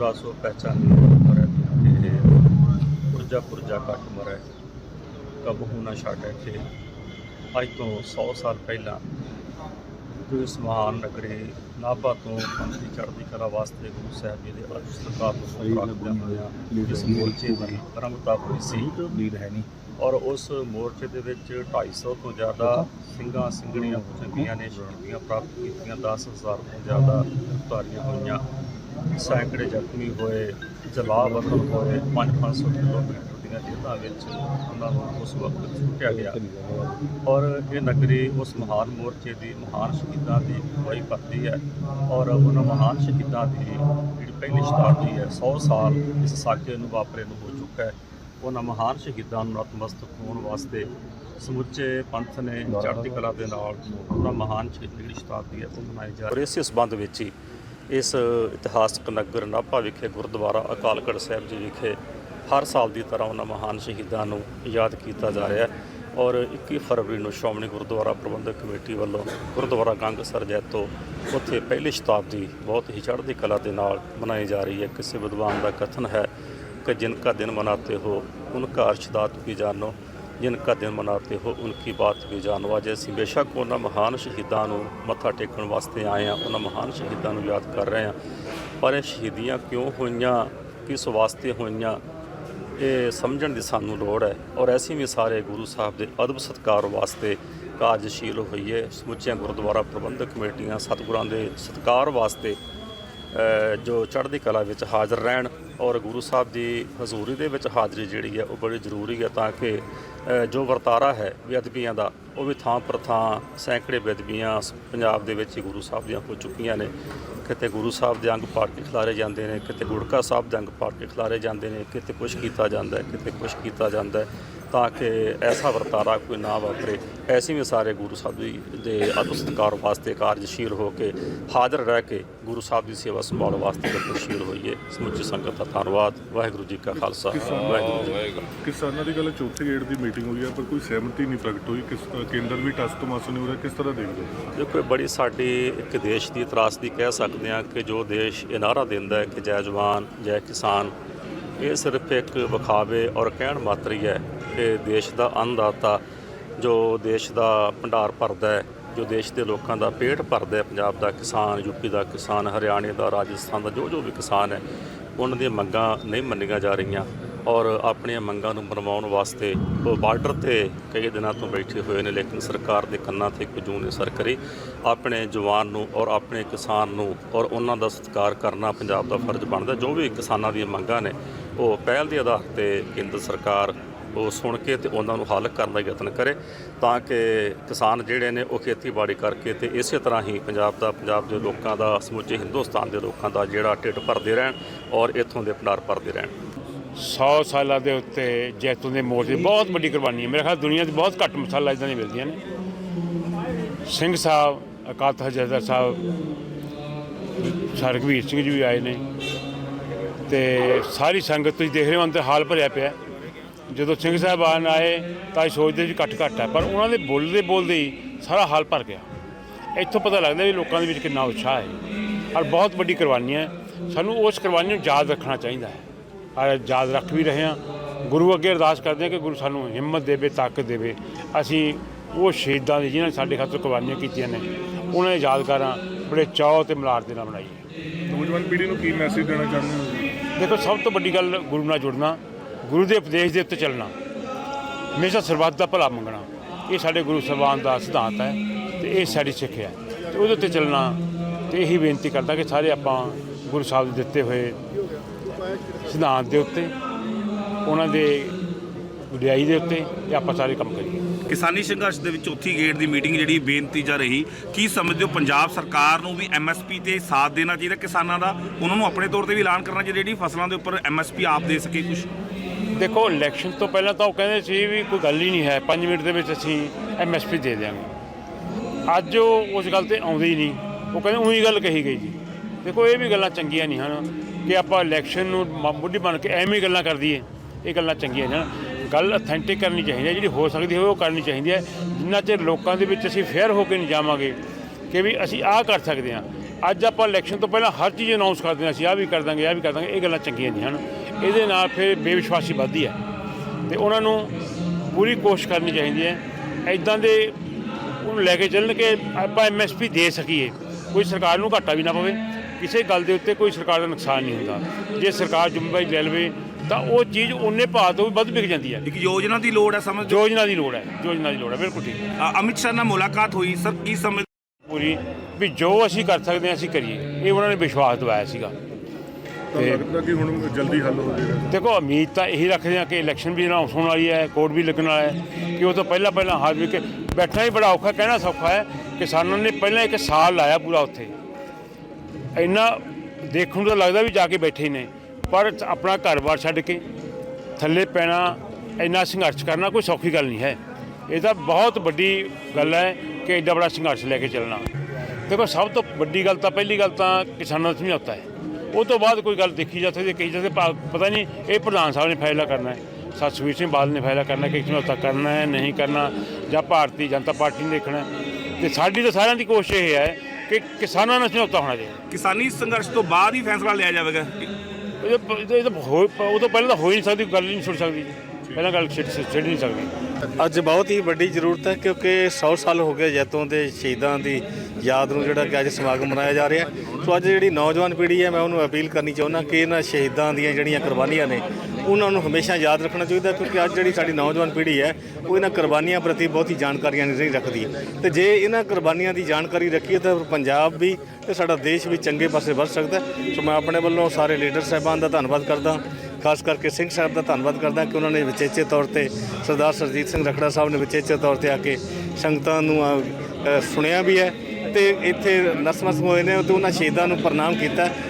ਪੂਰਾ ਸੋ ਪਹਿਚਾਨੀ ਮਰੇ ਤੇ ਪੁਰਜਾ ਪੁਰਜਾ ਕੱਟ ਮਰੇ ਕਬਹੂ ਨਾ ਛਾਟੇ ਤੇ ਅੱਜ ਤੋਂ 100 ਸਾਲ ਪਹਿਲਾਂ ਜੋ ਇਸ ਮਹਾਨ ਨਗਰੀ ਨਾਭਾ ਤੋਂ ਪੰਥੀ ਚੜ੍ਹਦੀ ਕਲਾ ਵਾਸਤੇ ਗੁਰੂ ਸਾਹਿਬ ਜੀ ਦੇ ਅਰਸ਼ ਸਰਕਾਰ ਨੂੰ ਪ੍ਰਾਪਤ ਹੋਇਆ ਇਸ ਮੋਰਚੇ ਦੀ ਆਰੰਭਤਾ ਹੋਈ ਸੀ ਲੀਡ ਹੈ। ਨਹੀਂ। ਔਰ ਉਸ ਮੋਰਚੇ ਦੇ ਵਿੱਚ 250 ਤੋਂ ਜ਼ਿਆਦਾ ਸਿੰਘਾਂ ਸਿੰਘਣੀਆਂ ਸਿੰਘੀਆਂ ਨੇ ਸ਼ਹੀਦੀਆਂ ਪ੍ਰਾਪਤ ਕੀਤੀਆਂ 10000 ਤੋਂ ਜ਼ਿਆਦਾ ਗ੍ਰਿਫਤਾਰੀਆਂ ਹੋਈਆਂ। ਸੈਂਕੜੇ ਜ਼ਖਮੀ ਹੋਏ ਜਲਾਵਤਨ ਹੋਏ 5-500 ਕਿਲੋਮੀਟਰ ਦੀਆਂ ਜੇਲ੍ਹਾਂ ਵਿੱਚ ਉਹਨਾਂ ਨੂੰ ਉਸ ਵਕਤ ਛੁੱਟਿਆ ਗਿਆ। ਔਰ ਇਹ ਨਗਰੀ ਉਸ ਮਹਾਨ ਮੋਰਚੇ ਦੀ ਮਹਾਨ ਸ਼ਹੀਦਾਂ ਦੀ ਅਗਵਾਈ ਕਰਦੀ ਹੈ ਔਰ ਉਹਨਾਂ ਮਹਾਨ ਸ਼ਹੀਦਾਂ ਦੀ ਜਿਹੜੀ ਪਹਿਲੀ ਸ਼ਤਾਬਦੀ ਹੈ 100 ਸਾਲ ਇਸ ਸਾਕੇ ਨੂੰ ਵਾਪਰੇ ਨੂੰ ਹੋ ਚੁੱਕਾ ਹੈ। ਉਹਨਾਂ ਮਹਾਨ ਸ਼ਹੀਦਾਂ ਨੂੰ ਨਤਮਸਤਕ ਹੋਣ ਵਾਸਤੇ ਸਮੁੱਚੇ ਪੰਥ ਨੇ ਚੜ੍ਹਦੀ ਕਲਾ ਦੇ ਨਾਲ ਉਹਨਾਂ ਮਹਾਨ ਸ਼ਹੀਦੀ ਜਿਹੜੀ ਸ਼ਤਾਬਦੀ ਹੈ, ਉਹ ਮਨਾਈ ਜਾ ਰਹੀ ਹੈ। ਔਰ ਇਸੇ ਸੰਬੰਧ ਵਿੱਚ ਹੀ ਇਸ ਇਤਿਹਾਸਕ ਨਗਰ ਨਾਭਾ ਵਿਖੇ, ਗੁਰਦੁਆਰਾ ਅਕਾਲਗੜ੍ਹ ਸਾਹਿਬ ਜੀ ਵਿਖੇ ਹਰ ਸਾਲ ਦੀ ਤਰ੍ਹਾਂ ਉਹਨਾਂ ਮਹਾਨ ਸ਼ਹੀਦਾਂ ਨੂੰ ਯਾਦ ਕੀਤਾ ਜਾ ਰਿਹਾ ਹੈ ਔਰ 21 ਫਰਵਰੀ ਨੂੰ ਸ਼੍ਰੋਮਣੀ ਗੁਰਦੁਆਰਾ ਪ੍ਰਬੰਧਕ ਕਮੇਟੀ ਵੱਲੋਂ ਗੁਰਦੁਆਰਾ ਗੰਗਸਰ ਜੈਤੋ ਉੱਥੇ ਪਹਿਲੀ ਸ਼ਤਾਬਦੀ ਬਹੁਤ ਹੀ ਚੜ੍ਹਦੀ ਕਲਾ ਦੇ ਨਾਲ ਮਨਾਈ ਜਾ ਰਹੀ ਹੈ। ਕਿਸੇ ਵਿਦਵਾਨ ਦਾ ਕਥਨ ਹੈ ਕਿ ਜਿਨਕਾ ਦਿਨ ਮਨਾਤੇ ਹੋ, ਉਨਕਾ ਅਰਸ਼ਦਾਤ ਵੀ ਜਾਣੋ ਜਿਨਕਾ ਦਿਨ ਮਨਾਤੇ ਹੋ, ਉਨਕੀ ਬਾਤ ਵੀ ਜਾਣੋ। ਅੱਜ ਅਸੀਂ ਬੇਸ਼ੱਕ ਉਹਨਾਂ ਮਹਾਨ ਸ਼ਹੀਦਾਂ ਨੂੰ ਮੱਥਾ ਟੇਕਣ ਵਾਸਤੇ ਆਏ ਹਾਂ, ਉਹਨਾਂ ਮਹਾਨ ਸ਼ਹੀਦਾਂ ਨੂੰ ਯਾਦ ਕਰ ਰਹੇ ਹਾਂ। ਪਰ ਇਹ ਸ਼ਹੀਦੀਆਂ ਕਿਉਂ ਹੋਈਆਂ, ਕਿਸ ਵਾਸਤੇ ਹੋਈਆਂ, ਇਹ ਸਮਝਣ ਦੀ ਸਾਨੂੰ ਲੋੜ ਹੈ। ਔਰ ਅਸੀਂ ਵੀ ਸਾਰੇ ਗੁਰੂ ਸਾਹਿਬ ਦੇ ਅਦਬ ਸਤਕਾਰ ਵਾਸਤੇ ਕਾਰਜਸ਼ੀਲ ਹੋਈਏ। ਸਮੁੱਚੀਆਂ ਗੁਰਦੁਆਰਾ ਪ੍ਰਬੰਧਕ ਕਮੇਟੀਆਂ, ਸਤਿਗੁਰਾਂ ਦੇ ਸਤਕਾਰ ਵਾਸਤੇ ਜੋ ਚੜ੍ਹਦੀ ਕਲਾ ਵਿੱਚ ਹਾਜ਼ਰ ਰਹਿਣ ਔਰ ਗੁਰੂ ਸਾਹਿਬ ਦੀ ਹਜ਼ੂਰੀ ਦੇ ਵਿੱਚ ਹਾਜ਼ਰੀ ਜਿਹੜੀ ਹੈ ਉਹ ਬੜੀ ਜ਼ਰੂਰੀ ਹੈ ਤਾਂ ਕਿ ਜੋ ਵਰਤਾਰਾ ਹੈ ਬੇਅਦਬੀਆਂ ਦਾ, ਉਹ ਵੀ ਥਾਂ ਪਰ ਥਾਂ ਸੈਂਕੜੇ ਬੇਅਦਬੀਆਂ ਪੰਜਾਬ ਦੇ ਵਿੱਚ ਹੀ ਗੁਰੂ ਸਾਹਿਬ ਦੀਆਂ ਹੋ ਚੁੱਕੀਆਂ ਨੇ। ਕਿਤੇ ਗੁਰੂ ਸਾਹਿਬ ਦੇ ਅੰਗ ਪਾੜ ਕੇ ਖਿਲਾਰੇ ਜਾਂਦੇ ਨੇ, ਕਿਤੇ ਗੁੜਕਾ ਸਾਹਿਬ ਦੇ ਅੰਗ ਪਾੜ ਕੇ ਖਿਲਾਰੇ ਜਾਂਦੇ ਨੇ, ਕਿਤੇ ਕੁਛ ਕੀਤਾ ਜਾਂਦਾ ਹੈ, ਕਿਤੇ ਕੁਛ ਕੀਤਾ ਜਾਂਦਾ ਹੈ। ਤਾਂ ਕਿ ਐਸਾ ਵਰਤਾਰਾ ਕੋਈ ਨਾ ਵਾਪਰੇ। ਐਸੀ ਵੀ ਸਾਰੇ ਗੁਰੂ ਸਾਹਿਬ ਜੀ ਦੇ ਅਦਬ ਸਤਿਕਾਰ ਵਾਸਤੇ ਕਾਰਜਸ਼ੀਲ ਹੋ ਕੇ ਹਾਜ਼ਰ ਰਹਿ ਕੇ ਗੁਰੂ ਸਾਹਿਬ ਦੀ ਸੇਵਾ ਸੰਭਾਲ ਵਾਸਤੇ ਗਤੀਸ਼ੀਲ ਹੋਈਏ। ਸਮੁੱਚੀ ਸੰਗਤ ਦਾ ਧੰਨਵਾਦ। ਵਾਹਿਗੁਰੂ ਜੀ ਕਾ ਖਾਲਸਾ। ਵਾਹਿਗੁਰੂ ਜੀ। ਕਿਸਾਨਾਂ ਦੀ ਗੱਲ ਚੌਥੇ ਗੇੜ ਦੀ ਮੀਟਿੰਗ ਹੋਈ ਹੈ ਪਰ ਕੋਈ ਸਹਿਮਤੀ ਨਹੀਂ ਪ੍ਰਗਟ ਹੋਈ। ਕਿਸ ਕੇਂਦਰ ਵੀ ਟਸ ਤੋਂ ਮਾਸੂ ਨਹੀਂ ਹੋ ਰਿਹਾ। ਕਿਸ ਤਰ੍ਹਾਂ ਦੇਖਦੇ ਹੋ? ਦੇਖੋ ਬੜੀ ਸਾਡੀ ਇੱਕ ਦੇਸ਼ ਦੀ ਤਰਾਸਦੀ ਕਹਿ ਸਕਦੇ ਹਾਂ ਕਿ ਜੋ ਦੇਸ਼ ਇਹ ਨਾਅਰਾ ਦਿੰਦਾ ਹੈ ਕਿ ਜੈ ਜਵਾਨ ਜੈ ਕਿਸਾਨ ਇਹ ਸਿਰਫ ਇੱਕ ਵਿਖਾਵੇ ਔਰ ਕਹਿਣ ਮਾਤਰ ਹੀ ਹੈ ਕਿ ਦੇਸ਼ ਦਾ ਅੰਨਦਾਤਾ ਜੋ ਦੇਸ਼ ਦਾ ਭੰਡਾਰ ਭਰਦਾ ਹੈ, ਜੋ ਦੇਸ਼ ਦੇ ਲੋਕਾਂ ਦਾ ਪੇਟ ਭਰਦਾ ਹੈ, ਪੰਜਾਬ ਦਾ ਕਿਸਾਨ, ਯੂਪੀ ਦਾ ਕਿਸਾਨ, ਹਰਿਆਣੇ ਦਾ, ਰਾਜਸਥਾਨ ਦਾ ਜੋ ਜੋ ਵੀ ਕਿਸਾਨ ਹੈ, ਉਹਨਾਂ ਦੀਆਂ ਮੰਗਾਂ ਨਹੀਂ ਮੰਨੀਆਂ ਜਾ ਰਹੀਆਂ। ਔਰ ਆਪਣੀਆਂ ਮੰਗਾਂ ਨੂੰ ਮਨਵਾਉਣ ਵਾਸਤੇ ਉਹ ਬਾਰਡਰ ਤੇ ਕਈ ਦਿਨਾਂ ਤੋਂ ਬੈਠੇ ਹੋਏ ਨੇ, ਲੇਕਿਨ ਸਰਕਾਰ ਦੇ ਕੰਨਾਂ ਤੇ ਕੁਝ ਨਹੀਂ ਅਸਰ ਕਰੀ। ਆਪਣੇ ਜਵਾਨ ਨੂੰ ਔਰ ਆਪਣੇ ਕਿਸਾਨ ਨੂੰ ਔਰ ਉਹਨਾਂ ਦਾ ਸਤਿਕਾਰ ਕਰਨਾ ਪੰਜਾਬ ਦਾ ਫਰਜ਼ ਬਣਦਾ। ਜੋ ਵੀ ਕਿਸਾਨਾਂ ਦੀਆਂ ਮੰਗਾਂ ਨੇ, ਉਹ ਪਹਿਲ ਦੇ ਆਧਾਰ ਤੇ ਕੇਂਦਰ ਸਰਕਾਰ ਉਹ ਸੁਣ ਕੇ ਤੇ ਉਹਨਾਂ ਨੂੰ ਹੱਲ ਕਰਨ ਦਾ ਯਤਨ ਕਰੇ ਤਾਂ ਕਿ ਕਿਸਾਨ ਜਿਹੜੇ ਨੇ, ਉਹ ਖੇਤੀਬਾੜੀ ਕਰਕੇ ਤੇ ਇਸੇ ਤਰ੍ਹਾਂ ਹੀ ਪੰਜਾਬ ਦਾ, ਪੰਜਾਬ ਦੇ ਲੋਕਾਂ ਦਾ, ਸਮੁੱਚੇ ਹਿੰਦੁਸਤਾਨ ਦੇ ਲੋਕਾਂ ਦਾ ਜਿਹੜਾ ਢਿੱਡ ਭਰਦੇ ਰਹਿਣ ਔਰ ਇੱਥੋਂ ਦੇ ਭੰਡਾਰ ਭਰਦੇ ਰਹਿਣ। 100 ਸਾਲਾਂ ਦੇ ਉੱਤੇ ਜੈਤੂਨ ਦੇ ਮੋਰਚੇ ਬਹੁਤ ਵੱਡੀ ਕੁਰਬਾਨੀ ਹੈ। ਮੇਰੇ ਖਿਆਲ ਦੁਨੀਆ 'ਚ ਬਹੁਤ ਘੱਟ ਮਸਾਲਾ ਇਦਾਂ ਦੀਆਂ ਮਿਲਦੀਆਂ ਨੇ। ਸਿੰਘ ਸਾਹਿਬ, ਅਕਾਲ ਤਖਤ ਜਥੇਦਾਰ ਸਾਹਿਬ ਸਰਗਵੀਰ ਸਿੰਘ ਜੀ ਵੀ ਆਏ ਨੇ। ਤੇ ਸਾਰੀ ਸੰਗਤ ਤੁਸੀਂ ਦੇਖ ਰਹੇ ਹੋ, ਅੰਦਰ ਹਾਲ ਭਰਿਆ ਪਿਆ ਜਦੋਂ ਸਿੰਘ ਸਾਹਿਬਾਨ ਆਏ, ਤਾਂ ਅਸੀਂ ਸੋਚਦੇ ਸੀ ਘੱਟ ਘੱਟ ਹੈ, ਪਰ ਉਹਨਾਂ ਦੇ ਬੋਲਦੇ ਬੋਲਦੇ ਹੀ ਸਾਰਾ ਹਾਲ ਭਰ ਗਿਆ। ਇੱਥੋਂ ਪਤਾ ਲੱਗਦਾ ਵੀ ਲੋਕਾਂ ਦੇ ਵਿੱਚ ਕਿੰਨਾ ਉਤਸ਼ਾਹ ਹੈ। ਔਰ ਬਹੁਤ ਵੱਡੀ ਕੁਰਬਾਨੀ ਹੈ। ਸਾਨੂੰ ਉਸ ਕੁਰਬਾਨੀ ਨੂੰ ਯਾਦ ਰੱਖਣਾ ਚਾਹੀਦਾ ਹੈ। ਯਾਦ ਰੱਖ ਵੀ ਰਹੇ ਹਾਂ। ਗੁਰੂ ਅੱਗੇ ਅਰਦਾਸ ਕਰਦੇ ਹਾਂ ਕਿ ਗੁਰੂ ਸਾਨੂੰ ਹਿੰਮਤ ਦੇਵੇ ਤਾਕਤ ਦੇਵੇ। ਅਸੀਂ ਉਹ ਸ਼ਹੀਦਾਂ ਦੀ ਜਿਨ੍ਹਾਂ ਨੇ ਸਾਡੇ ਖਾਤਰ ਕੁਰਬਾਨੀਆਂ ਕੀਤੀਆਂ ਨੇ ਉਹਨਾਂ ਦੇ ਯਾਦਗਾਰਾਂ ਬੜੇ ਚਾਅ ਤੇ ਮਲਾਰ ਦੇ ਨਾਲ ਬਣਾਈਏ ਨੌਜਵਾਨ ਪੀੜ੍ਹੀ ਨੂੰ ਕੀ ਮੈਸੇਜ ਦੇਣਾ ਚਾਹੁੰਦੇ ਹੋ? ਦੇਖੋ ਸਭ ਤੋਂ ਵੱਡੀ ਗੱਲ ਗੁਰੂ ਨਾਲ ਜੁੜਨਾ ਗੁਰੂ ਦੇ ਉਪਦੇਸ਼ ਦੇ ਉੱਤੇ ਚੱਲਣਾ। ਹਮੇਸ਼ਾ ਸਰਬੱਤ ਦਾ ਭਲਾ ਮੰਗਣਾ। ਇਹ ਸਾਡੇ ਗੁਰੂ ਸਾਹਿਬਾਨ ਦਾ ਸਿਧਾਂਤ ਹੈ ਤੇ ਇਹ ਸਾਡੀ ਸਿੱਖਿਆ ਹੈ। ਤੇ ਉਹਦੇ ਉੱਤੇ ਚੱਲਣਾ ਤੇ ਇਹੀ ਬੇਨਤੀ ਕਰਦਾ ਕਿ ਸਾਰੇ ਆਪਾਂ ਗੁਰੂ ਸਾਹਿਬ ਦੇ ਦਿੱਤੇ ਹੋਏ ਸਿਧਾਂਤ ਦੇ ਉੱਤੇ ਉਹਨਾਂ ਦੇ ਵਡਿਆਈ ਦੇ ਉੱਤੇ ਇਹ ਆਪਾਂ ਸਾਰੇ ਕੰਮ ਕਰੀਏ। ਕਿਸਾਨੀ ਸੰਘਰਸ਼ ਦੇ ਵਿੱਚ ਚੌਥੀ ਗੇੜ ਦੀ ਮੀਟਿੰਗ ਜਿਹੜੀ ਬੇਨਤੀ ਜਾ ਰਹੀ ਕੀ ਸਮਝਦੇ ਹੋ ਪੰਜਾਬ ਸਰਕਾਰ ਨੂੰ ਵੀ ਐਮਐਸਪੀ ਤੇ ਸਾਥ ਦੇਣਾ ਚਾਹੀਦਾ ਕਿਸਾਨਾਂ ਦਾ? ਉਹਨਾਂ ਨੂੰ ਆਪਣੇ ਤੌਰ ਤੇ ਵੀ ਐਲਾਨ ਕਰਨਾ ਚਾਹੀਦਾ ਜਿਹੜੀ ਫਸਲਾਂ ਦੇ ਉੱਪਰ ਐਮਐਸਪੀ ਆਪ ਦੇ ਸਕੇ ਕੁਝ ਦੇਖੋ ਇਲੈਕਸ਼ਨ ਤੋਂ ਪਹਿਲਾਂ ਤਾਂ ਉਹ ਕਹਿੰਦੇ ਸੀ ਵੀ ਕੋਈ ਗੱਲ ਹੀ ਨਹੀਂ ਹੈ 5 ਮਿੰਟ ਦੇ ਵਿੱਚ ਅਸੀਂ ਐਮਐਸਪੀ ਦੇ ਦਿਆਂਗੇ। ਅੱਜ ਉਹ ਉਸ ਗੱਲ ਤੇ ਆਉਂਦੇ ਹੀ ਨਹੀਂ। ਉਹ ਕਹਿੰਦੇ ਉਹੀ ਗੱਲ ਕਹੀ ਗਈ ਜੀ। ਦੇਖੋ ਇਹ ਵੀ ਗੱਲਾਂ ਚੰਗੀਆਂ ਨਹੀਂ ਹਨ। ਕਿ ਆਪਾਂ ਇਲੈਕਸ਼ਨ ਨੂੰ ਮ- ਮੁੱਢੀ ਬਣ ਕੇ ਐਵੇਂ ਗੱਲਾਂ ਕਰ ਦਈਏ ਇਹ ਗੱਲਾਂ ਚੰਗੀਆਂ ਨਹੀਂ ਗੱਲ ਅਥੈਂਟਿਕ ਕਰਨੀ ਚਾਹੀਦੀ ਹੈ, ਜਿਹੜੀ ਹੋ ਸਕਦੀ ਹੋਵੇ ਉਹ ਕਰਨੀ ਚਾਹੀਦੀ ਹੈ। ਜਿੰਨਾ ਚਿਰ ਲੋਕਾਂ ਦੇ ਵਿੱਚ ਅਸੀਂ ਫੇਅਰ ਹੋ ਕੇ ਨਹੀਂ ਜਾਵਾਂਗੇ, ਕਿ ਵੀ ਅਸੀਂ ਆਹ ਕਰ ਸਕਦੇ ਹਾਂ। ਅੱਜ ਆਪਾਂ ਇਲੈਕਸ਼ਨ ਤੋਂ ਪਹਿਲਾਂ ਹਰ ਚੀਜ਼ ਅਨਾਉਂਸ ਕਰਦੇ ਹਾਂ, ਅਸੀਂ ਆਹ ਵੀ ਕਰ ਦਾਂਗੇ, ਆਹ ਵੀ ਕਰ ਦਾਂਗੇ, ਇਹ ਗੱਲਾਂ ਚੰਗੀਆਂ ਨਹੀਂ ਹਨ। ਇਹਦੇ ਨਾਲ ਫਿਰ ਬੇਵਿਸ਼ਵਾਸੀ ਵੱਧਦੀ ਹੈ। ਤੇ ਉਹਨਾਂ ਨੂੰ ਪੂਰੀ ਕੋਸ਼ਿਸ਼ ਕਰਨੀ ਚਾਹੀਦੀ ਹੈ ਐਦਾਂ ਦੇ ਉਹਨੂੰ ਲੈ ਕੇ ਚੱਲਣ ਕਿ ਆਪਾਂ ਐਮਐਸਪੀ ਦੇ ਸਕੀਏ। ਕੋਈ ਸਰਕਾਰ ਨੂੰ ਘਾਟਾ ਵੀ ਨਾ ਪਵੇ। ਕਿਸੇ ਗੱਲ ਦੇ ਉੱਤੇ ਕੋਈ ਸਰਕਾਰ ਦਾ ਨੁਕਸਾਨ ਨਹੀਂ ਹੁੰਦਾ। ਜੇ ਸਰਕਾਰ ਜ਼ਿੰਮੇਵਾਰੀ ਲੈ ਲਵੇ ਤਾਂ ਉਹ ਚੀਜ਼ ਉਹਨੇ ਭਾਅ ਤੋਂ ਵੀ ਵੱਧ ਵਿਕ ਜਾਂਦੀ ਹੈ। ਇੱਕ ਯੋਜਨਾ ਦੀ ਲੋੜ ਹੈ ਸਮਝ ਯੋਜਨਾ ਦੀ ਲੋੜ ਹੈ ਯੋਜਨਾ ਦੀ ਲੋੜ ਹੈ ਬਿਲਕੁਲ ਠੀਕ। ਅਮਿਤ ਸ਼ਾਹ ਨਾਲ ਮੁਲਾਕਾਤ ਹੋਈ ਸਰ ਕੀ ਸਮਝ ਪੂਰੀ ਵੀ ਜੋ ਅਸੀਂ ਕਰ ਸਕਦੇ ਹਾਂ ਅਸੀਂ ਕਰੀਏ। ਇਹ ਉਹਨਾਂ ਨੇ ਵਿਸ਼ਵਾਸ ਦਿਵਾਇਆ ਸੀਗਾ। ਤਾਂ ਲੱਗਦਾ ਕਿ ਹੁਣ ਜਲਦੀ ਹੱਲ ਹੋ ਜਾਏਗਾ। ਦੇਖੋ ਉਮੀਦ ਤਾਂ ਇਹੀ ਰੱਖਦੇ ਹਾਂ ਕਿ ਇਲੈਕਸ਼ਨ ਵੀ ਅਨਾਉਂਸ ਹੋਣ ਵਾਲੀ ਹੈ ਕੋਡ ਵੀ ਲੱਗਣ ਵਾਲਾ ਹੈ ਕਿ ਉਹ ਤੋਂ ਪਹਿਲਾਂ ਪਹਿਲਾਂ ਹਾਲ ਵੀ ਕਿ ਬੈਠਣਾ ਹੀ ਬੜਾ ਔਖਾ ਕਹਿਣਾ ਸੌਖਾ ਹੈ ਕਿਸਾਨਾਂ ਨੇ ਪਹਿਲਾਂ ਇੱਕ ਸਾਲ ਲਾਇਆ ਪੂਰਾ ਉੱਥੇ। ਇੰਨਾ ਦੇਖਣ ਨੂੰ ਤਾਂ ਲੱਗਦਾ ਵੀ ਜਾ ਕੇ ਬੈਠੇ ਨੇ, ਪਰ ਆਪਣਾ ਘਰ-ਬਾਰ ਛੱਡ ਕੇ ਥੱਲੇ ਪੈਣਾ, ਇੰਨਾ ਸੰਘਰਸ਼ ਕਰਨਾ ਕੋਈ ਸੌਖੀ ਗੱਲ ਨਹੀਂ ਹੈ। ਇਹ ਤਾਂ ਬਹੁਤ ਵੱਡੀ ਗੱਲ ਹੈ ਕਿ ਐਡਾ ਬੜਾ ਸੰਘਰਸ਼ ਲੈ ਕੇ ਚੱਲਣਾ। ਦੇਖੋ, ਸਭ ਤੋਂ ਵੱਡੀ ਗੱਲ ਤਾਂ ਪਹਿਲੀ ਗੱਲ ਤਾਂ ਕਿਸਾਨਾਂ ਦਾ ਸਮਝੌਤਾ ਹੈ। ਉਹ ਤੋਂ ਬਾਅਦ ਕੋਈ ਗੱਲ ਦੇਖੀ ਜਾ ਸਕਦੀ ਹੈ ਕਹੀ ਜਾ ਸਕਦੀ ਪਤਾ ਨਹੀਂ, ਇਹ ਪ੍ਰਧਾਨ ਸਾਹਿਬ ਨੇ ਫੈਸਲਾ ਕਰਨਾ ਹੈ ਸਤਸਵੀਰ ਸਿੰਘ ਬਾਦਲ ਨੇ ਫੈਸਲਾ ਕਰਨਾ ਕਿ ਸਮਝੌਤਾ ਕਰਨਾ ਹੈ, ਨਹੀਂ ਕਰਨਾ, ਜਾਂ ਭਾਰਤੀ ਜਨਤਾ ਪਾਰਟੀ ਨੇ ਦੇਖਣਾ ਹੈ। ਤੇ ਸਾਡੀ ਤਾਂ ਸਾਰਿਆਂ ਦੀ ਕੋਸ਼ਿਸ਼ ਇਹ ਹੈ ਕਿ ਕਿਸਾਨਾਂ ਨਾਲ ਸਮਝੌਤਾ ਹੋਣਾ ਚਾਹੀਦਾ ਕਿਸਾਨੀ ਸੰਘਰਸ਼ ਤੋਂ ਬਾਅਦ ਹੀ ਫੈਸਲਾ ਲਿਆ ਜਾਵੇਗਾ। ਇਹ ਤਾਂ- ਇਹ ਤਾਂ- ਇਹ ਤਾਂ ਹੋ ਉਹ ਤੋਂ ਪਹਿਲਾਂ ਤਾਂ ਹੋ ਹੀ ਨਹੀਂ ਸਕਦੀ ਗੱਲ ਹੀ ਨਹੀਂ ਸੁਣ ਸਕਦੀ ਜੀ। ਪਹਿਲਾਂ ਗੱਲ ਛਿੜ ਛਿੜ ਨਹੀਂ ਸਕਦੀ। ਅੱਜ ਬਹੁਤ ਹੀ ਵੱਡੀ ਜ਼ਰੂਰਤ ਹੈ ਕਿਉਂਕਿ 100 ਸਾਲ ਹੋ ਗਏ ਜੈਤੋਂ ਦੇ ਸ਼ਹੀਦਾਂ ਦੀ ਯਾਦ ਨੂੰ ਜਿਹੜਾ ਕਿ ਅੱਜ ਸਮਾਗਮ ਮਨਾਇਆ ਜਾ ਰਿਹਾ ਹੈ। ਸੋ ਅੱਜ ਜਿਹੜੀ ਨੌਜਵਾਨ ਪੀੜ੍ਹੀ ਹੈ ਮੈਂ ਉਹਨੂੰ ਅਪੀਲ ਕਰਨੀ ਚਾਹੁੰਦਾ ਕਿ ਇਹਨਾਂ ਸ਼ਹੀਦਾਂ ਦੀਆਂ ਜਿਹੜੀਆਂ ਕੁਰਬਾਨੀਆਂ ਨੇ ਉਹਨਾਂ ਨੂੰ ਹਮੇਸ਼ਾ ਯਾਦ ਰੱਖਣਾ ਚਾਹੀਦਾ ਕਿਉਂਕਿ ਅੱਜ ਜਿਹੜੀ ਸਾਡੀ ਨੌਜਵਾਨ ਪੀੜ੍ਹੀ ਹੈ, ਉਹ ਇਹਨਾਂ ਕੁਰਬਾਨੀਆਂ ਪ੍ਰਤੀ ਬਹੁਤੀ ਜਾਣਕਾਰੀਆਂ ਨਹੀਂ ਰੱਖਦੀ। ਤੇ ਜੇ ਇਹਨਾਂ ਕੁਰਬਾਨੀਆਂ ਦੀ ਜਾਣਕਾਰੀ ਰੱਖੀਏ ਤਾਂ ਪੰਜਾਬ ਵੀ ਤੇ ਸਾਡਾ ਦੇਸ਼ ਵੀ ਚੰਗੇ ਪਾਸੇ ਵੱਧ ਸਕਦਾ ਸੋ ਮੈਂ ਆਪਣੇ ਵੱਲੋਂ ਸਾਰੇ ਲੀਡਰ ਸਾਹਿਬਾਨ ਦਾ ਧੰਨਵਾਦ ਕਰਦਾ ਖਾਸ ਕਰਕੇ ਸਿੰਘ ਸਾਹਿਬ ਦਾ ਧੰਨਵਾਦ ਕਰਦਾ ਕਿ ਉਹਨਾਂ ਨੇ ਵਿਚੇਚੇ ਤੌਰ ਤੇ ਸਰਦਾਰ ਸਰਜੀਤ ਸਿੰਘ ਰਖੜਾ ਸਾਹਿਬ ਨੇ ਵਿਚੇਚੇ ਤੌਰ ਤੇ ਆ ਕੇ ਸੰਗਤਾਂ ਨੂੰ ਸੁਣਿਆ ਵੀ ਹੈ ਤੇ ਇੱਥੇ ਨਸਮਸ ਹੋਏ ਨੇ ਤੇ ਉਹਨਾਂ ਸ਼ਹੀਦਾਂ ਨੂੰ ਪ੍ਰਣਾਮ ਕੀਤਾ।